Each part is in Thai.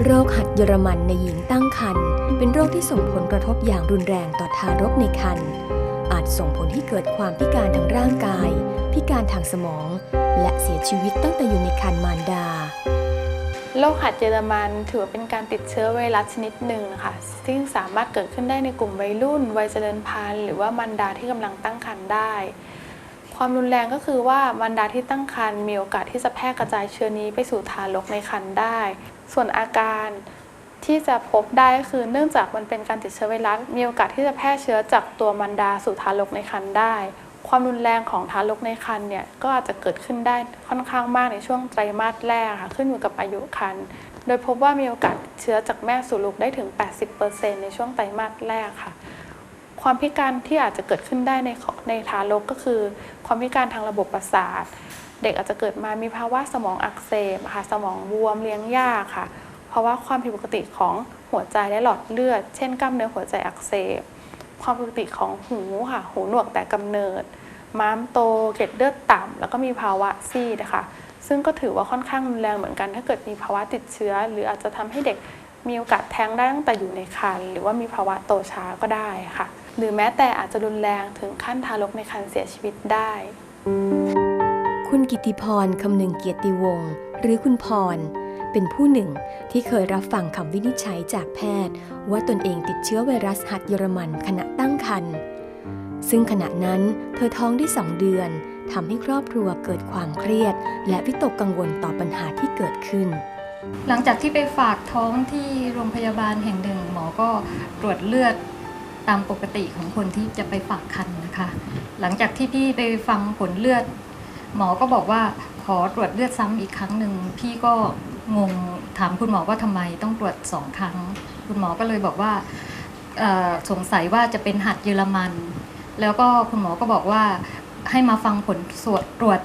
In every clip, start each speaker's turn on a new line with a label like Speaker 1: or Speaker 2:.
Speaker 1: โรคหัดเยอรมันในหญิงตั้งครรภ์เป็นโรคที่ส่งผลกระทบอย่างรุนแรงต่อทารกในครรภ์อาจส่งผลให้เกิดความพิการทางร่างกาย พิการทางสมอง และเสียชีวิตตั้งแต่อยู่ในครรภ์มารดา
Speaker 2: โรคหัดเยอรมันถือเป็นการติดเชื้อไวรัสชนิดหนึ่งนะคะซึ่งสามารถเกิดขึ้นได้ในกลุ่มวัยรุ่น วัยเจริญพันธุ์หรือว่ามารดาที่กำลังตั้งครรภ์ได้ ความรุนแรงก็คือว่ามารดาที่ตั้งครรภ์มีโอกาสที่จะแพร่กระจายเชื้อนี้ไปสู่ทารกในครรภ์ได้ ส่วนอาการที่จะพบได้ก็คือเนื่องจากมันเป็นการติดเชื้อไวรัสมีโอกาสที่จะแพร่เชื้อจากตัวมารดาสู่ทารกในครรภ์ได้ ความรุนแรงของทารกในครรภ์เนี่ยก็อาจจะเกิดขึ้นได้ค่อนข้างมากในช่วงไตรมาสแรกค่ะขึ้นอยู่กับอายุครรภ์โดยพบว่ามีโอกาสเชื้อจากแม่สู่ลูกได้ถึง 80%ในช่วงไตรมาสแรกค่ะ ความพิการที่อาจจะเกิดขึ้นได้ในในทารกก็คือ ความพิการทางระบบประสาท เด็กอาจจะเกิดมามีภาวะสมองอักเสบค่ะสมองบวมเลี้ยงยากค่ะ เพราะว่าความผิดปกติของหัวใจและหลอดเลือด เช่นกล้ามเนื้อหัวใจอักเสบ ความผิดปกติของหูค่ะ หูหนวกแต่กำเนิด ม้ามโตเกล็ดเลือดต่ำแล้วก็มีภาวะซีดนะคะซึ่งก็ถือว่าค่อนข้างรุนแรงเหมือนกัน ถ้าเกิดมีภาวะติดเชื้อ หรืออาจจะทำให้เด็กมีโอกาสแท้งได้ตั้งแต่อยู่ในครรภ์หรือว่ามีภาวะโตช้าก็ได้ค่ะ หรือแม้แต่อาจจะรุนแรงถึงขั้นทารกในครรภ์เสียชีวิตได้
Speaker 1: กิติพรคำนึงเกียรติวงศ์หรือคุณพร เป็นผู้หนึ่งที่เคยรับฟังคำวินิจฉัยจากแพทย์ ว่าตนเองติดเชื้อไวรัสหัดเยอรมันขณะตั้งครรภ์ซึ่งขณะนั้นเธอท้องได้สองเดือนทำให้ครอบครัวเกิดความเครียด และวิตกกังวลต่อปัญหาที่เกิดขึ้น
Speaker 3: หลังจากที่ไปฝากท้องที่โรงพยาบาลแห่งหนึ่ง หมอก็ตรวจเลือดตามปกติของคนที่จะไปฝากคันนะคะ หลังจากที่พี่ไปฟังผลเลือด หมอก็บอกว่าขอตรวจเลือดซ้ำอีกครั้งหนึ่งพี่ก็งงถามคุณหมอว่าทำไมต้องตรวจสองครั้ง คุณหมอก็เลยบอกว่าสงสัยว่าจะเป็นหัดเยอรมัน แล้วก็คุณหมอก็บอกว่าให้มาฟังผลสวดตรวจ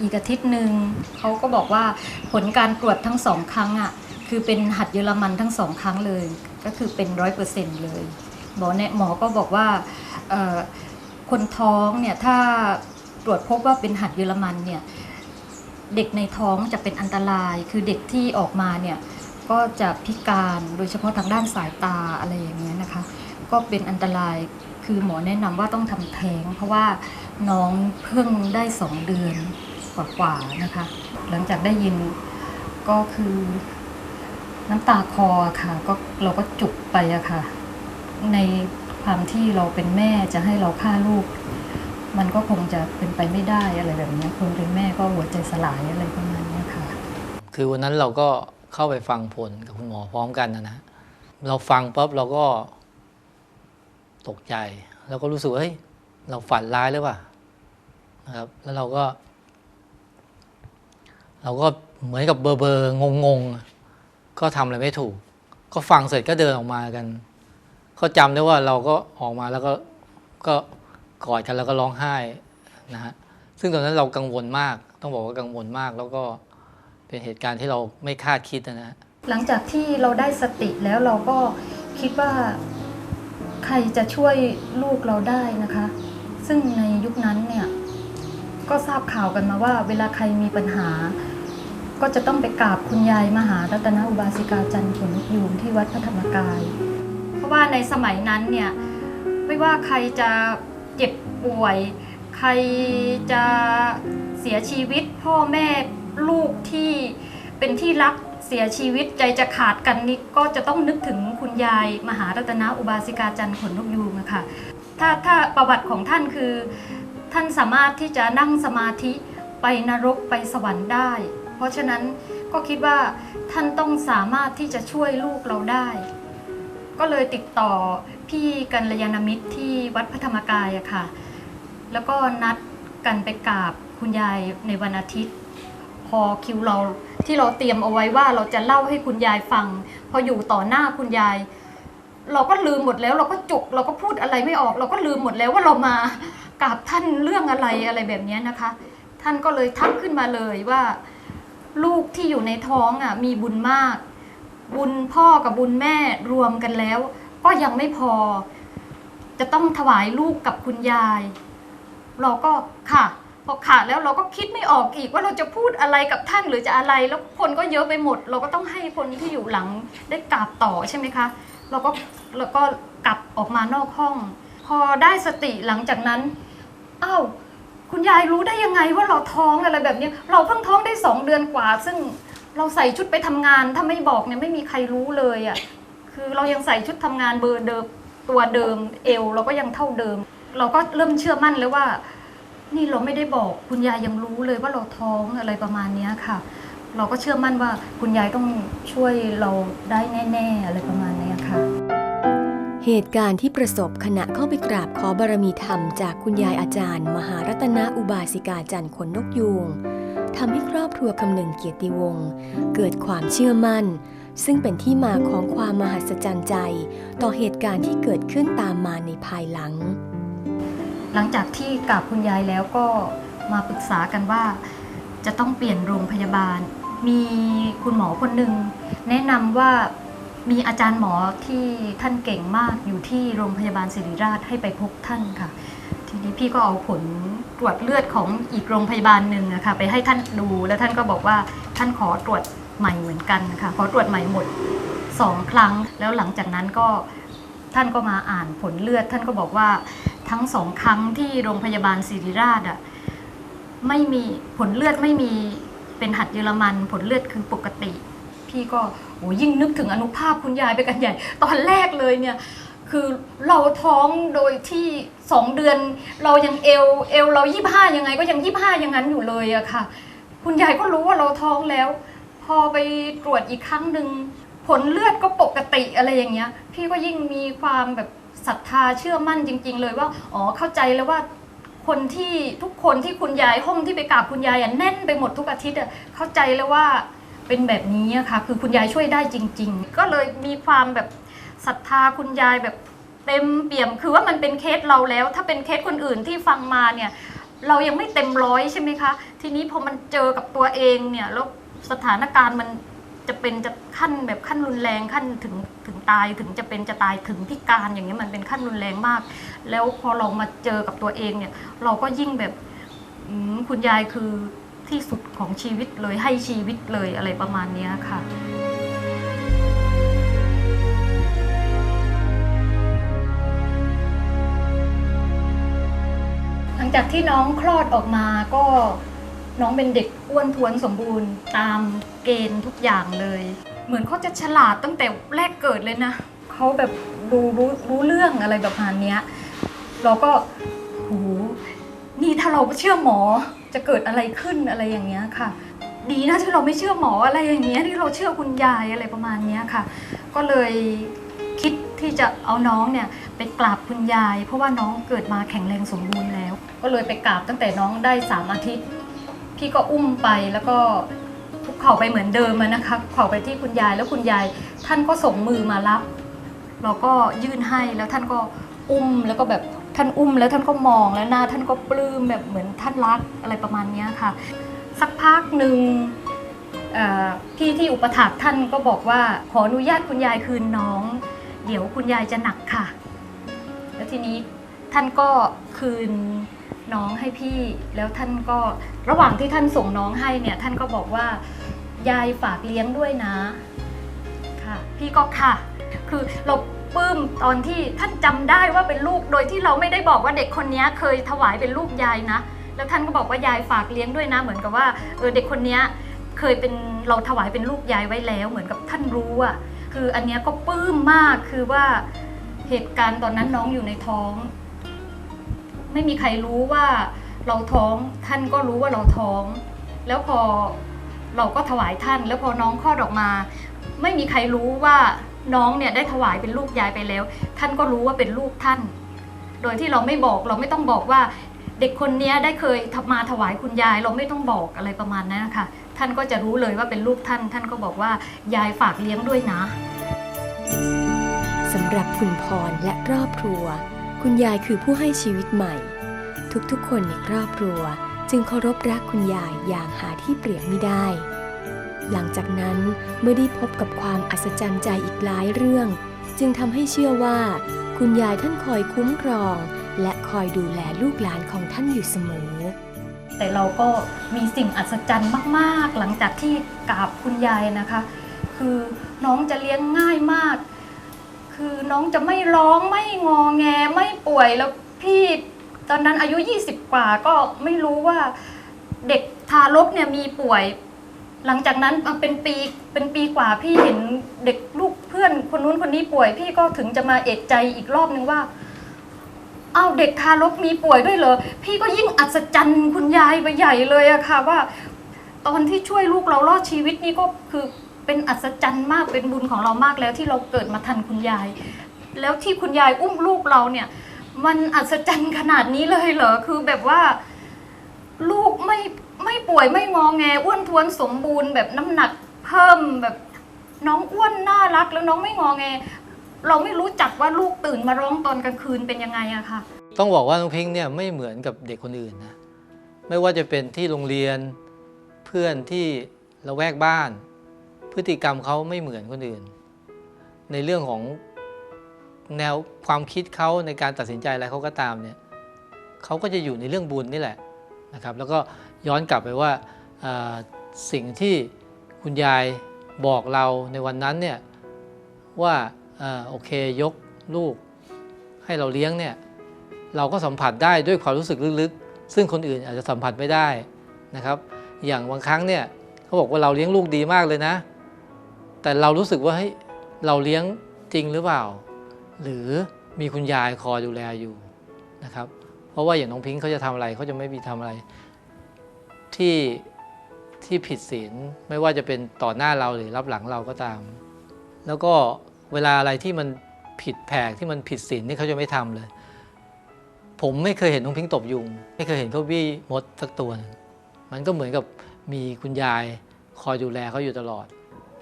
Speaker 3: อีกอาทิตย์หนึ่งเขาก็บอกว่าผลการตรวจทั้งสองครั้งอะคือเป็นหัดเยอรมันทั้งสองครั้งเลย ก็คือเป็นร้อยเปอร์เซ็นต์เลยหมอเนี่ยหมอก็บอกว่าคนท้องเนี่ยถ้า ตรวจพบว่าเป็นหัดเยอรมันเนี่ยเด็กในท้องจะเป็นอันตราย คือเด็กที่ออกมาเนี่ยก็จะพิการโดยเฉพาะทางด้านสายตาอะไรอย่างเงี้ยนะคะ ก็เป็นอันตรายคือหมอแนะนำว่าต้องทำแท้ง เพราะว่าน้องเพิ่งได้สองเดือนกว่าๆนะคะ หลังจากได้ยินก็คือน้ำตาคอค่ะก็เราก็จุกไปอะค่ะ ในความที่เราเป็นแม่จะให้เราฆ่าลูก มันก็คงจะเป็นไปไม่ได้อะไรแบบนี้คนเป็นแม่ก็หัวใจสลายอะไรประมาณนี้ค่ะ
Speaker 4: คือวันนั้นเราก็เข้าไปฟังผลกับคุณหมอพร้อมกันนะนะเราฟังปั๊บเราก็ตกใจ แล้วก็รู้สึกเฮ้ยเราฝันร้ายหรือเปล่านะครับ แล้วเราก็ เราก็เหมือนกับเบอร์เบอร์งงงก็ทำอะไรไม่ถูก ก็ฟังเสร็จก็เดินออกมากัน ก็จำได้ว่าเราก็ออกมาแล้วก็ก็ กอดกันแล้วก็ร้องไห้นะฮะซึ่งตอนนั้นเรากังวลมาก ต้องบอกว่ากังวลมากแล้วก็เป็นเหตุการณ์ที่เราไม่คาดคิดนะฮะ
Speaker 3: หลังจากที่เราได้สติแล้วเราก็คิดว่าใครจะช่วยลูกเราได้นะคะ ซึ่งในยุคนั้นเนี่ยก็ทราบข่าวกันมาว่า เวลาใครมีปัญหา ก็จะต้องไปกราบคุณยายมหารัตนอุบาสิกาจันทร์ผลนกยูงที่วัดพระธรรมกาย เพราะว่าในสมัยนั้นเนี่ยไม่ว่าใครจะ เจ็บป่วย ใครจะเสียชีวิตพ่อแม่ลูกที่เป็นที่รักเสียชีวิตใจจะขาดกันนี่ก็จะต้องนึกถึงคุณยายมหารัตนอุบาสิกาจันทร์ขนนกยูงอะค่ะถ้าถ้าประวัติของท่านคือ ท่านสามารถที่จะนั่งสมาธิไปนรกไปสวรรค์ได้ เพราะฉะนั้นก็คิดว่าท่านต้องสามารถที่จะช่วยลูกเราได้ ก็เลยติดต่อ พี่กัลยาณมิตรที่วัดพระธรรมกายอะค่ะ แล้วก็นัดกันไปกราบคุณยายในวันอาทิตย์ พอคิวเราที่เราเตรียมเอาไว้ว่าเราจะเล่าให้คุณยายฟัง พออยู่ต่อหน้าคุณยาย เราก็ลืมหมดแล้ว เราก็จุกเราก็พูดอะไรไม่ออก เราก็ลืมหมดแล้วว่าเรามากราบท่านเรื่องอะไรอะไรแบบนี้นะคะ ท่านก็เลยทักขึ้นมาเลยว่า ลูกที่อยู่ในท้องอะมีบุญมาก บุญพ่อกับบุญแม่รวมกันแล้ว ก็ยังไม่พอ จะต้องถวายลูกกับคุณยาย เราก็ค่ะพอขาดแล้วเราก็คิดไม่ออกอีกว่าเราจะพูดอะไรกับท่านหรือจะอะไร แล้วคนก็เยอะไปหมด เราก็ต้องให้คนที่อยู่หลังได้กราบต่อใช่ไหมคะ เราก็เราก็กลับออกมานอกห้อง พอได้สติหลังจากนั้นอ้าวคุณยายรู้ได้ยังไงว่าเราท้องอะไรแบบนี้เราเพิ่งท้องได้สองเดือนกว่า ซึ่งเราใส่ชุดไปทำงานถ้าไม่บอกเนี่ยไม่มีใครรู้เลยอะ่ะ คือเรายังใส่ชุดทำงานเบอร์เดิมตัวเดิมเอวเราก็ยังเท่าเดิม เราก็เริ่มเชื่อมั่นแล้วว่า นี่เราไม่ได้บอกคุณยายยังรู้เลยว่าเราท้องอะไรประมาณนี้ค่ะ เราก็เชื่อมั่นว่าคุณยายต้องช่วยเราได้แน่ ๆ อะไรประมาณนี้ค่ะ
Speaker 1: เหตุการณ์ที่ประสบขณะเข้าไปกราบขอบารมีธรรมจากคุณยายอาจารย์ มหารัตนอุบาสิกาจันทร์ขนนกยูงทำให้ครอบครัวคำหนึ่งเกียรติวงศ์เกิดความเชื่อมั่น ซึ่งเป็นที่มาของความมหัศจรรย์ใจ ต่อเหตุการณ์ที่เกิดขึ้นตามมาในภายหลัง
Speaker 3: หลังจากที่กราบคุณยายแล้วก็มาปรึกษากันว่า จะต้องเปลี่ยนโรงพยาบาล มีคุณหมอคนหนึ่งแนะนำว่ามีอาจารย์หมอที่ท่านเก่งมากอยู่ที่โรงพยาบาลศิริราชให้ไปพบท่านค่ะ ทีนี้พี่ก็เอาผลตรวจเลือดของอีกโรงพยาบาลหนึ่งนะคะไปให้ท่านดูแล้วท่านก็บอกว่าท่านขอตรวจ ใหม่เหมือนกันนะคะขอตรวจใหม่หมดสองครั้ง แล้วหลังจากนั้นก็ท่านก็มาอ่านผลเลือด ท่านก็บอกว่าทั้งสองครั้งที่โรงพยาบาลศิริราชอะไม่มีผลเลือดไม่มีเป็นหัดเยอรมันผลเลือดคือปกติ พี่ก็โอ้ยิ่งนึกถึงอนุภาพคุณยายไปกันใหญ่ ตอนแรกเลยเนี่ยคือเราท้องโดยที่สองเดือน เรายังเอวเอวเรายี่ห้ายังไง ก็ยังยี่ห้าย่างนั้นอยู่เลยอะค่ะ คุณยายก็รู้ว่าเราท้องแล้ว อไปตรวจอีกครั้งหนึ่งผลเลือดก็ปกติอะไรอย่างเงี้ย พี่ก็ยิ่งมีความแบบศรัทธาเชื่อมั่นจริง ๆ เลยว่าอ๋อเข้าใจแล้วว่าคนที่ทุกคนที่คุณยายห้องที่ไปกราบคุณยายอะแน่นไปหมดทุกอาทิตย์อะเข้าใจแล้วว่าเป็นแบบนี้อะค่ะคือคุณยายช่วยได้จริง ๆ ก็เลยมีความแบบศรัทธาคุณยายแบบเต็มเปี่ยม คือว่ามันเป็นเคสเราแล้ว ถ้าเป็นเคสคนอื่นที่ฟังมาเนี่ย เรายังไม่เต็มร้อยใช่ไหมคะ ทีนี้พอมันเจอกับตัวเองเนี่ยแล้ว สถานการณ์มันจะเป็นจะขั้นแบบขั้นรุนแรงขั้นถึงถึงตายถึงจะเป็นจะตายถึงพิการอย่างเงี้ยมันเป็นขั้นรุนแรงมาก แล้วพอเรามาเจอกับตัวเองเนี่ย เราก็ยิ่งแบบคุณยายคือที่สุดของชีวิตเลยให้ชีวิตเลยอะไรประมาณเนี้ยค่ะหลังจากที่น้องคลอดออกมาก็ น้องเป็นเด็กอ้วนท้วนสมบูรณ์ตามเกณฑ์ทุกอย่างเลย เหมือนเขาจะฉลาดตั้งแต่แรกเกิดเลยนะเขาแบบรู้รู้รู้เรื่องอะไรแบบนี้นเนี้ย เราก็โหนี่ถ้าเราเชื่อหมอจะเกิดอะไรขึ้นอะไรอย่างเงี้ยค่ะ ดีนะที่เราไม่เชื่อหมออะไรอย่างเงี้ยที่เราเชื่อคุณยายอะไรประมาณเนี้ยค่ะ ก็เลยคิดที่จะเอาน้องเนี่ยไปกราบคุณยาย เพราะว่าน้องเกิดมาแข็งแรงสมบูรณ์แล้ว ก็เลยไปกราบตั้งแต่น้องได้สามอาทิตย์ พี่ก็อุ้มไปแล้วก็คุกเข่าไปเหมือนเดิมนะคะเข่าไปที่คุณยายแล้วคุณยาย ท่านก็ส่งมือมารับ เราก็ยื่นให้แล้วท่านก็อุ้มแล้วก็แบบท่านอุ้มแล้วท่านก็มองแล้วหน้าท่านก็ปลื้มแบบเหมือนท่านรักอะไรประมาณนี้ค่ะ สักพักหนึ่งพี่ที่อุปถัมภ์ท่านก็บอกว่าขออนุญาตคุณยายคืนน้อง เดี๋ยวคุณยายจะหนักค่ะ แล้วทีนี้ท่านก็คืน น้องให้พี่ แล้วท่านก็ระหว่างที่ท่านส่งน้องให้เนี่ย ท่านก็บอกว่ายายฝากเลี้ยงด้วยนะ ค่ะ พี่ก็ค่ะ คือเราปลื้มตอนที่ท่านจำได้ว่าเป็นลูกโดยที่เราไม่ได้บอกว่าเด็กคนนี้เคยถวายเป็นลูกยายนะ แล้วท่านก็บอกว่ายายฝากเลี้ยงด้วยนะ เหมือนกับว่าเออเด็กคนนี้เคยเป็นเราถวายเป็นลูกยายไว้แล้ว เหมือนกับท่านรู้อะคืออันนี้ก็ปลื้มมากคือว่าเหตุการณ์ตอนนั้นน้องอยู่ในท้อง ไม่มีใครรู้ว่าเราท้องท่านก็รู้ว่าเราท้อง แล้วพอเราก็ถวายท่าน แล้วพอน้องคลอดออกมา ไม่มีใครรู้ว่าน้องเนี่ยได้ถวายเป็นลูกยายไปแล้ว ท่านก็รู้ว่าเป็นลูกท่าน โดยที่เราไม่บอกเราไม่ต้องบอกว่าเด็กคนนี้ได้เคยมาถวายคุณยาย เราไม่ต้องบอกอะไรประมาณนั้นนะคะท่านก็จะรู้เลยว่าเป็นลูกท่าน ท่านก็บอกว่ายายฝากเลี้ยงด้วยนะ
Speaker 1: สำหรับคุณพรและครอบครัว คุณยายคือผู้ให้ชีวิตใหม่ ทุกๆ คนในครอบครัวจึงเคารพรักคุณยายอย่างหาที่เปรียบไม่ได้ หลังจากนั้นเมื่อได้พบกับความอัศจรรย์ใจอีกหลายเรื่อง จึงทำให้เชื่อว่า คุณยายท่านคอยคุ้มครอง และคอยดูแลลูกหลานของท่านอยู่เสมอ
Speaker 3: แต่เราก็มีสิ่งอัศจรรย์มาก ๆ หลังจากที่กราบคุณยายนะคะ คือน้องจะเลี้ยงง่ายมาก คือน้องจะไม่ร้องไม่งอแงไม่ป่วยแล้วพี่ตอนนั้นอายุ 20 กว่าก็ไม่รู้ว่าเด็กทารกเนี่ยมีป่วย หลังจากนั้นมาเป็นปีเป็นปีกว่าพี่เห็นเด็กลูกเพื่อนคนนู้นคนนี้ป่วย พี่ก็ถึงจะมาเอกใจอีกรอบนึงว่าเอาเด็กทารกมีป่วยด้วยเหรอพี่ก็ยิ่งอัศจรรย์คุณยายไปใหญ่เลยอะค่ะว่า ตอนที่ช่วยลูกเรารอดชีวิตนี่ก็คือ เป็นอัศจรรย์มากเป็นบุญของเรามากแล้วที่เราเกิดมาทันคุณยาย แล้วที่คุณยายอุ้มลูกเราเนี่ย มันอัศจรรย์ขนาดนี้เลยเหรอคือแบบว่า ลูกไม่ไม่ป่วยไม่งอแงอ้วนท้วนสมบูรณ์ แบบน้ำหนักเพิ่มแบบน้องอ้วนน่ารักแล้วน้องไม่งอแง เราไม่รู้จักว่าลูกตื่นมาร้องตอนกลางคืนเป็นยังไงอะค่ะ
Speaker 4: ต้องบอกว่าน้องพิงค์เนี่ยไม่เหมือนกับเด็กคนอื่นนะไม่ว่าจะเป็นที่โรงเรียนเพื่อนที่ละแวกบ้าน พฤติกรรมเขาไม่เหมือนคนอื่น ในเรื่องของแนวความคิดเขาในการตัดสินใจอะไรเขาก็ตามเนี่ยเขาก็จะอยู่ในเรื่องบุญนี่แหละนะครับ แล้วก็ย้อนกลับไปว่าสิ่งที่คุณยายบอกเราในวันนั้นเนี่ยว่าอโอเคยกลูกให้เราเลี้ยงเนี่ยเราก็สัมผัสได้ด้วยความรู้สึกลึกๆ ซึ่งคนอื่นอาจจะสัมผัสไม่ได้นะครับ อย่างบางครั้งเนี่ยเขาบอกว่าเราเลี้ยงลูกดีมากเลยนะ แต่เรารู้สึกว่าเฮ้ยเราเลี้ยงจริงหรือเปล่า หรือมีคุณยายคอยดูแลอยู่นะครับ เพราะว่าอย่างน้องพิงค์เขาจะทำอะไรเขาจะไม่มีทำอะไรที่ที่ผิดศีลไม่ว่าจะเป็นต่อหน้าเราหรือรับหลังเราก็ตาม แล้วก็เวลาอะไรที่มันผิดแผกที่มันผิดศีลนี่เขาจะไม่ทำเลย ผมไม่เคยเห็นน้องพิงค์ตบยุง ไม่เคยเห็นเขาบี้มดสักตัว มันก็เหมือนกับมีคุณยายคอยดูแลเขาอยู่ตลอด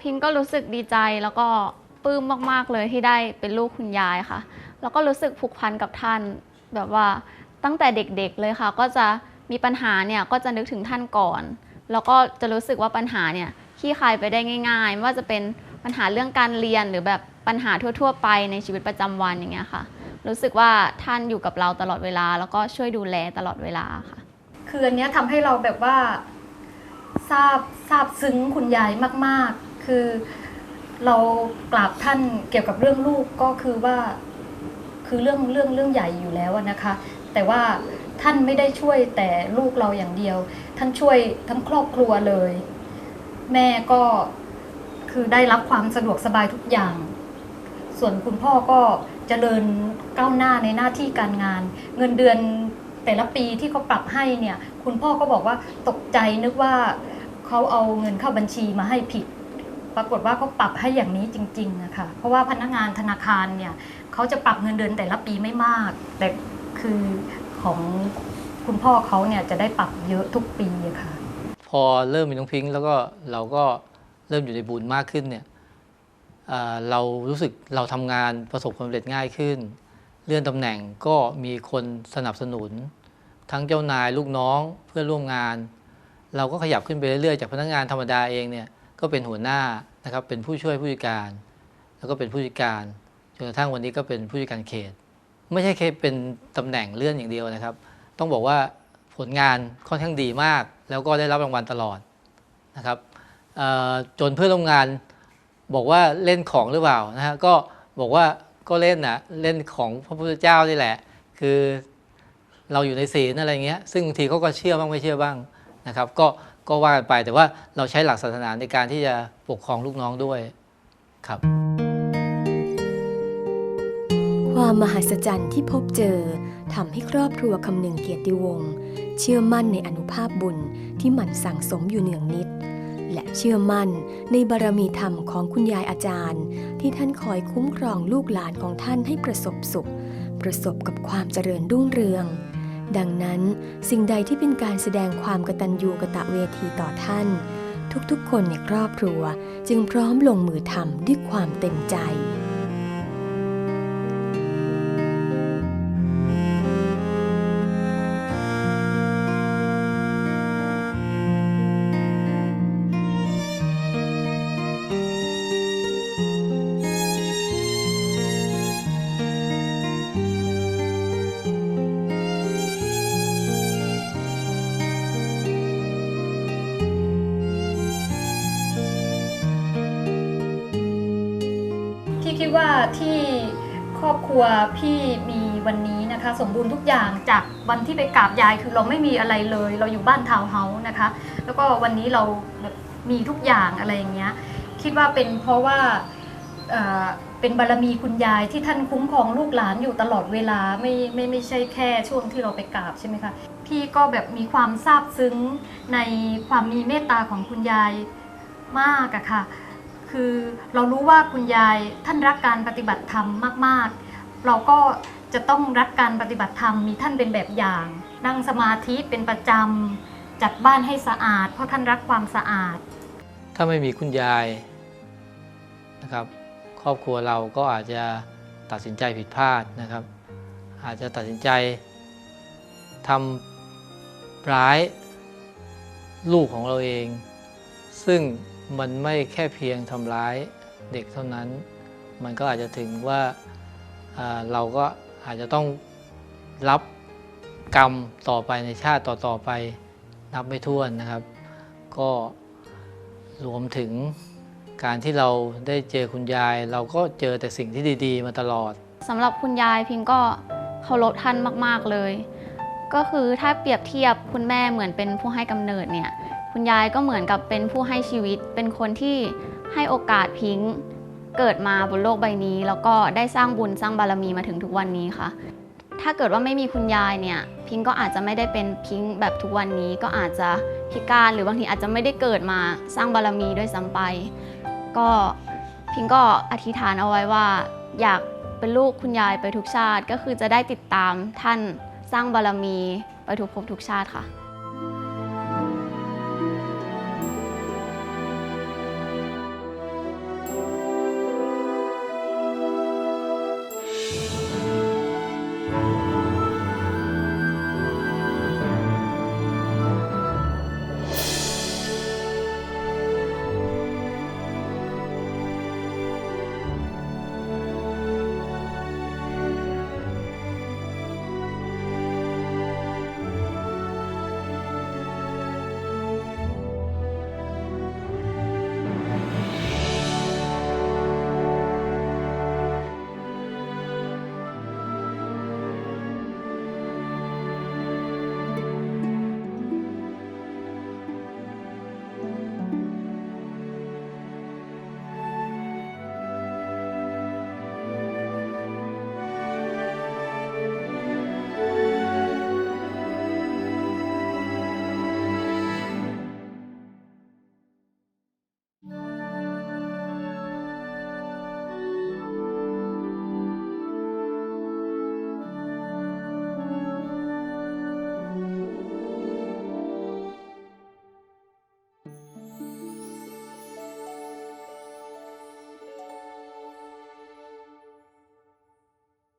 Speaker 5: พิงก็รู้สึกดีใจแล้วก็ปลื้มมากๆเลยที่ได้เป็นลูกคุณยายค่ะ แล้วก็รู้สึกผูกพันกับท่าน แบบว่าตั้งแต่เด็กๆเลยค่ะ ก็จะมีปัญหาเนี่ยก็จะนึกถึงท่านก่อน แล้วก็จะรู้สึกว่าปัญหาเนี่ยขี้คายไปได้ง่ายๆไม่ว่าจะเป็นปัญหาเรื่องการเรียนหรือแบบปัญหาทั่ว ๆ ไปในชีวิตประจำวันอย่างเงี้ยค่ะ รู้สึกว่าท่านอยู่กับเราตลอดเวลา แล้วก็ช่วยดูแลตลอดเวลาค่ะ
Speaker 3: คืออันเนี้ยทำให้เราแบบว่าทราบทราบซึ้งคุณยายมาก ๆ คือเรากราบท่านเกี่ยวกับเรื่องลูกก็คือว่าคือเรื่องเรื่องเรื่องใหญ่อยู่แล้วนะคะ แต่ว่าท่านไม่ได้ช่วยแต่ลูกเราอย่างเดียว ท่านช่วยทั้งครอบครัวเลย แม่ก็คือได้รับความสะดวกสบายทุกอย่าง ส่วนคุณพ่อก็เจริญก้าวหน้าในหน้าที่การงาน เงินเดือนแต่ละปีที่เขาปรับให้เนี่ย คุณพ่อก็บอกว่าตกใจนึกว่าเขาเอาเงินเข้าบัญชีมาให้ผิด ปรากฏว่าเขาปรับให้อย่างนี้จริงๆนะคะเพราะว่าพนักงานธนาคารเนี่ยเขาจะปรับเงินเดือนแต่ละปีไม่มาก แต่คือของคุณพ่อเขาเนี่ยจะได้ปรับเยอะทุกปีะค่ะ
Speaker 4: พอเริ่มมีน้องพิงค์แล้วก็เราก็เริ่มอยู่ในบุญมากขึ้นเนี่ยเอ่อเรารู้สึกเราทำงานประสบความสำเร็จง่ายขึ้น เลื่อนตำแหน่งก็มีคนสนับสนุน ทั้งเจ้านายลูกน้องเพื่อนร่วมงาน เราก็ขยับขึ้นไปเรื่อยๆ จากพนักงานธรรมดาเองเนี่ย ก็เป็นหัวหน้านะครับเป็นผู้ช่วยผู้จัดการ แล้วก็เป็นผู้จัดการจนกระทั่งวันนี้ก็เป็นผู้จัดการเขต ไม่ใช่แค่เป็นตำแหน่งเลื่อนอย่างเดียวนะครับ ต้องบอกว่าผลงานค่อนข้างดีมาก แล้วก็ได้รับรางวัลตลอดนะครับจนเพื่อนร่วมงานบอกว่าเล่นของหรือเปล่านะฮะก็บอกว่าก็เล่นนะเล่นของพระพุทธเจ้านี่แหละ คือเราอยู่ในศีลอะไรเงี้ยซึ่งบางทีเขาก็เชื่อบ้างไม่เชื่อบ้างนะครับ ก็ ก็ว่ากันไปแต่ว่าเราใช้หลักศาสนาในการที่จะปกครองลูกน้องด้วยครับ
Speaker 1: ความมหัศจรรย์ที่พบเจอทำให้ครอบครัวคำนึงเกียรติวงศ์เชื่อมั่นในอนุภาพบุญที่หมั่นสั่งสมอยู่เนืองนิด และเชื่อมั่นในบารมีธรรมของคุณยายอาจารย์ ที่ท่านคอยคุ้มครองลูกหลานของท่านให้ประสบสุข ประสบกับความเจริญรุ่งเรือง ดังนั้นสิ่งใดที่เป็นการแสดงความกตัญญูกะตะเวทีต่อท่าน ทุกๆ คนในครอบครัวจึงพร้อมลงมือทำด้วยความเต็มใจ
Speaker 3: คิดว่าที่ครอบครัวพี่มีวันนี้นะคะ สมบูรณ์ทุกอย่างจากวันที่ไปกราบยายคือเราไม่มีอะไรเลย เราอยู่บ้านทาวน์เฮาส์นะคะ แล้วก็วันนี้เราแบบมีทุกอย่างอะไรอย่างเงี้ยคิดว่าเป็นเพราะว่าเออเป็นบารมีคุณยายที่ท่านคุ้มครองลูกหลานอยู่ตลอดเวลาไม่ไม่ไม่ใช่แค่ช่วงที่เราไปกราบใช่ไหมคะพี่ก็แบบมีความซาบซึ้งในความมีเมตตาของคุณยายมากอะค่ะ คือเรารู้ว่าคุณยายท่านรักการปฏิบัติธรรมมาก ๆ เราก็จะต้องรักการปฏิบัติธรรมมีท่านเป็นแบบอย่าง นั่งสมาธิเป็นประจำจัดบ้านให้สะอาด เพราะท่านรักความสะอาด
Speaker 4: ถ้าไม่มีคุณยายนะครับ ครอบครัวเราก็อาจจะตัดสินใจผิดพลาดนะครับ อาจจะตัดสินใจทำร้ายลูกของเราเอง ซึ่ง มันไม่แค่เพียงทำร้ายเด็กเท่านั้น มันก็อาจจะถึงว่าเราก็อาจจะต้องรับกรรมต่อไปในชาติต่อๆไปนับไม่ถ้วนนะครับ ก็รวมถึงการที่เราได้เจอคุณยาย เราก็เจอแต่สิ่งที่ดี ๆ มาตลอด
Speaker 5: สำหรับคุณยายพิงก็เคารพท่านมาก ๆเลย ก็คือถ้าเปรียบเทียบคุณแม่เหมือนเป็นผู้ให้กำเนิดเนี่ย คุณยายก็เหมือนกับเป็นผู้ให้ชีวิต เป็นคนที่ให้โอกาสพิงค์เกิดมาบนโลกใบนี้ แล้วก็ได้สร้างบุญสร้างบารมีมาถึงทุกวันนี้ค่ะ ถ้าเกิดว่าไม่มีคุณยายเนี่ยพิงก็อาจจะไม่ได้เป็นพิงแบบทุกวันนี้ก็อาจจะพิการหรือบางทีอาจจะไม่ได้เกิดมาสร้างบารมีด้วยซ้ำไป ก็พิงก็อธิษฐานเอาไว้ว่า อยากเป็นลูกคุณยายไปทุกชาติ ก็คือจะได้ติดตามท่านสร้างบารมีไปทุกภพทุกชาติค่ะ